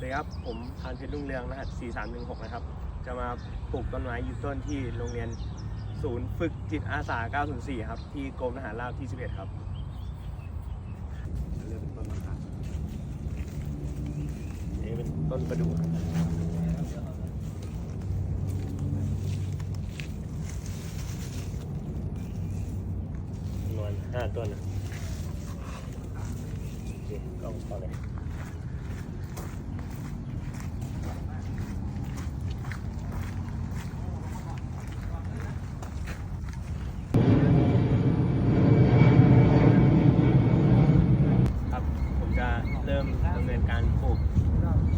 สวัสดีครับ ผมพานเพชรรุ่งเรืองรหัส 4316 นะครับ จะมาปลูกต้นไม้ยืนต้นที่โรงเรียนศูนย์ฝึกจิตอาสา 904 ครับ ที่กรมทหารราบที่ 11 ครับเริ่มเป็นต้นมะขามนี่เป็นต้นประดู่ครับจำนวนห้าต้นนะโอเคก็พอเลย ครับผมจะเริ่ม ดำเนินการปลูก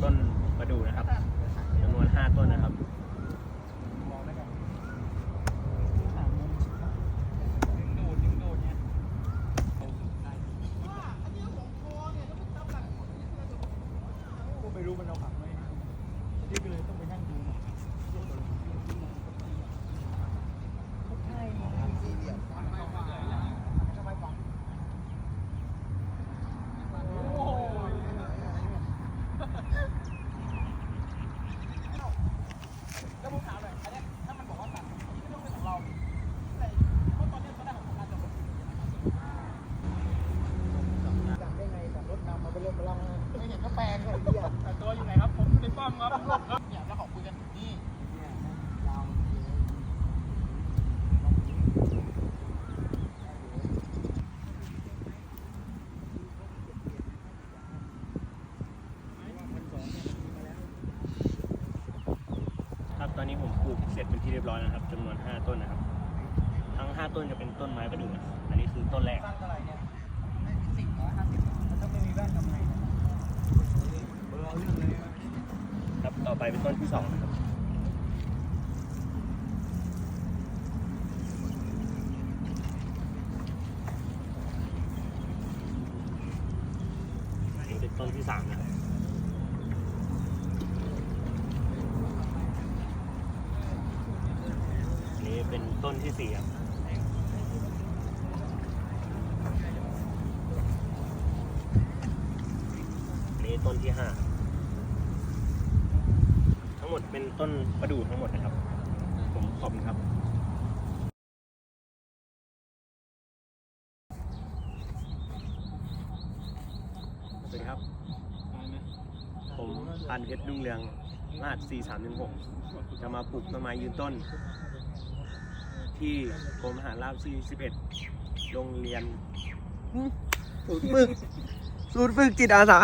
ต้นประดู่นะครับจำนวน 5 ต้นนะครับก็ไม่รู้มันเอาผักไหมที่ก็เลยต้องไปนั่งดูหน่อยแล้วผมถามหน่อยอันเนี้ยถ้ามันบอกว่าตัดไม่ต้องเป็นของเราแต่เพราะตอนเนี้ยเขาได้ของการจะคนอื่นจับได้ไงแต่รถนำมาเป็นเรื่องเป็นเล่า ไม่เห็นก็แปลงเลยเดียแต่ตัวอยู่ไหนครับ ผมในป้อมครับเนี่ยแล้วของคุยกันนี่เนี่ยครับตอนนี้ผมปลูกเสร็จเป็นที่เรียบร้อยแล้วครับจำนวน 5 ต้นนะครับ ทั้ง 5 ต้นจะเป็นต้นไม้ประดู่นะอันนี้คือต้นแรกสั้นเท่าไหร่เนี่ยไม่สิบร้อยห้าสิบแล้วถ้าไม่มีแว่นทำไงเบอร์เอาเรื่องเลย ครับ ต่อ ไปเป็นต้นที่สองนะครับนนี้เป็นต้นที่สามนะครับนนี้เป็นต้นที่สี่ครับนนี้ต้นที่ห้าครับ ทั้งหมดเป็น ต้นประดู่ทั้งหมดนะครับ ผมขอบคุณครับ สวัสดีครับ ผมพันเพชรรุ่งเรืองรหัส4316 จะมาปลูกต้นไม้ยืนต้น ที่กรมทหารราบที่11โรงเรียน ศูนย์ฝึก ศูนย์ฝึกจิตอาสา